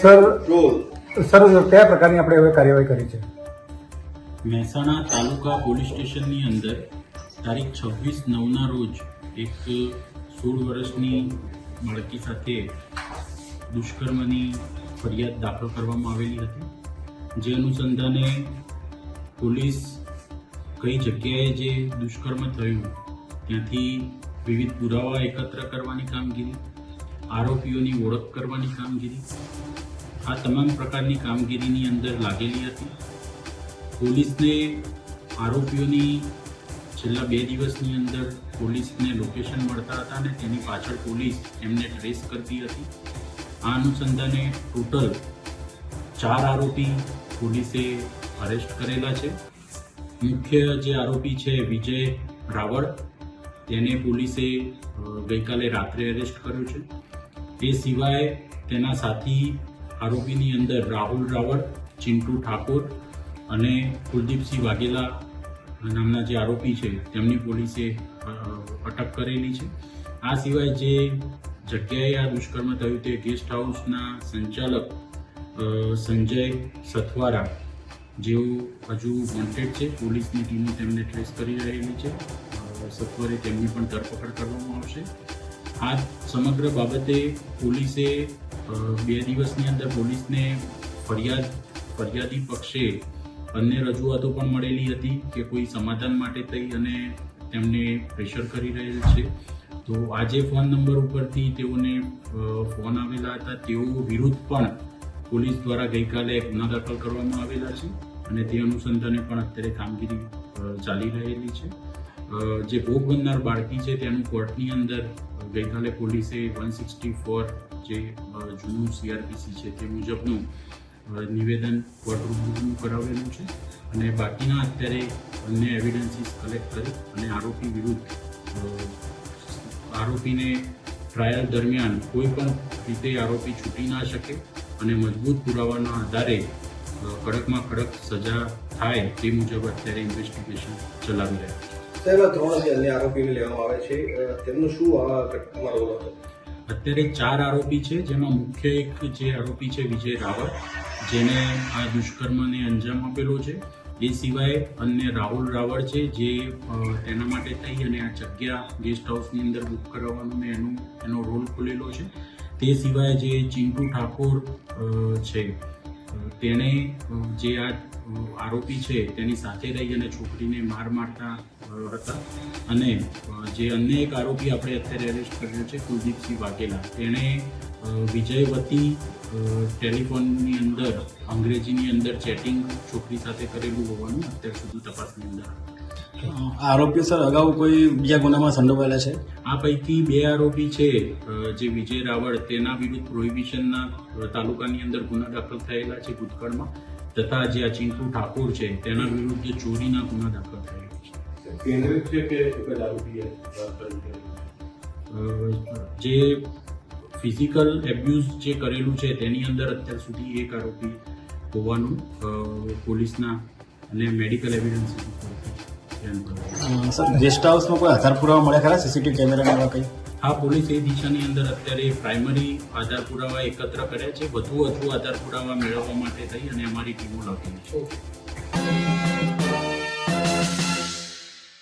Sir. Sir કયા પ્રકારની આપણે હવે કાર્યવાહી કરી છે? મહેસાણા તાલુકા પોલીસ સ્ટેશનની અંદર તારીખ છવ્વીસ નવના રોજ એક સોળ વર્ષની બાળકી સાથે દુષ્કર્મની ફરિયાદ દાખલ કરવામાં આવેલી હતી. જે અનુસંધાને પોલીસ કઈ જગ્યાએ જે દુષ્કર્મ થયું ત્યાંથી વિવિધ પુરાવા એકત્ર કરવાની કામગીરી આરોપીઓની ઓળખ કરવાની કામગીરી? આ તમામ પ્રકારની કામગીરીની અંદર લાગેલી હતી. પોલીસને આરોપીઓની છેલ્લા બે દિવસની અંદર પોલીસને લોકેશન મળતા હતા અને તેની પાછળ પોલીસ એમને ટ્રેસ કરતી હતી. આ અનુસંધાને ટોટલ ચાર આરોપી પોલીસે અરેસ્ટ કરેલા છે. મુખ્ય જે આરોપી છે વિજય રાવળ, તેને પોલીસે ગઈકાલે રાત્રે અરેસ્ટ કર્યો છે. એ સિવાય તેના સાથી આરોપીની અંદર રાહુલ રાવળ, ચિંટુ ઠાકોર અને કુલદીપસિંહ વાઘેલા નામના જે આરોપી છે, તેમની પોલીસે અટક કરેલી છે. આ સિવાય જે જગ્યાએ આ દુષ્કર્મ થયું તે ગેસ્ટ હાઉસના સંચાલક સંજય સથવારા જેઓ હજુ વોન્ટેડ છે, પોલીસની ટીમો તેમને ટ્રેસ કરી રહેલી છે. સત્વરે તેમની પણ ધરપકડ કરવામાં આવશે. આ સમગ્ર બાબતે પોલીસે બે દિવસની અંદર પોલીસને ફરિયાદ, ફરિયાદી પક્ષે અન્ય રજૂઆતો પણ મળેલી હતી કે કોઈ સમાધાન માટે થઈ અને તેમને પ્રેશર કરી રહેલ છે. તો આજે ફોન નંબર ઉપરથી તેઓને ફોન આવેલા હતા, તેઓ વિરુદ્ધ પણ પોલીસ દ્વારા ગઈકાલે ગુના દાખલ કરવામાં આવેલા છે. અને તે અનુસંધાને પણ અત્યારે કામગીરી ચાલી રહેલી છે. જે ભોગ બનનાર બાળકી છે તેનું કોર્ટની અંદર ગઈકાલે પોલીસે વન સિક્સટી ફોર જે જૂનું સીઆરપીસી છે તે મુજબનું નિવેદન કોર્ટ રૂબરૂ કરાવેલું છે. અને બાકીના અત્યારે અન્ય એવિડન્સીસ કલેક્ટ કરી અને આરોપી વિરુદ્ધ આરોપીને ટ્રાયલ દરમિયાન કોઈ પણ રીતે આરોપી છૂટી ના શકે અને મજબૂત પુરાવાના આધારે કડકમાં કડક સજા થાય તે મુજબ અત્યારે ઇન્વેસ્ટિગેશન ચલાવી રહ્યા છે. સાહેબ ત્રણ જે અન્ય આરોપીને લેવામાં આવે છે અ, શું આ ઘટનામાં રોલ હતો? અત્યારે ચાર આરોપી છે જેમાં મુખ્ય એક જે આરોપી છે વિજય રાવળ જેને આ દુષ્કર્મને અંજામ આપેલો છે. એ સિવાય અન્ય રાહુલ રાવળ છે જે તેના માટે થઈ અને આ જગ્યા ગેસ્ટ હાઉસની અંદર બુક કરાવવાનું ને એનું એનો રોલ ખુલેલો છે. તે સિવાય જે ચિંટુ ઠાકોર છે. તેણે જે આ આરોપી છે તેની સાથે રહી અને છોકરીને માર મારતા હતા અને જે અન્ય એક આરોપી આપણે અત્યારે એરેસ્ટ કર્યો છે, કુલદીપસિંહ વાઘેલા તેણે વિજયવતી ટેલિફોનની અંદર, અંગ્રેજીની અંદર ચેટિંગ છોકરી સાથે કરેલું હોવાનું અત્યાર સુધી તપાસની અંદર. આરોપી સર અગાઉ કોઈ બીજા ગુનામાં સંડોવાયેલા છે? આ પૈકી બે આરોપી છે જે વિજય રાવળ તેના વિરુદ્ધ પ્રોહિબિશનના તાલુકાની અંદર ગુના દાખલ થયેલા છે ભૂતકાળમાં તથા જે આ ચિંટુ ઠાકોર છે તેના વિરુદ્ધ ચોરીના ગુના દાખલ થયેલા છે. કેન્દ્રિત છે કે એક જ આરોપીએ જે ફિઝિકલ એબ્યુઝ જે કરેલું છે તેની અંદર અત્યાર સુધી એક આરોપી હોવાનું પોલીસના અને મેડિકલ એવિડન્સ સર ગેસ્ટ હાઉસમાં કોઈ આધાર પુરાવા મળ્યા ખરા? સીસીટીવી કેમેરા એવા કંઈ? હા પોલીસ એ દિશાની અંદર અત્યારે પ્રાઇમરી આધાર પુરાવા એકત્ર કર્યા છે. વધુ વધુ આધાર પુરાવા મેળવવા માટે થઈ અને અમારી ટીમો લખેલી છે.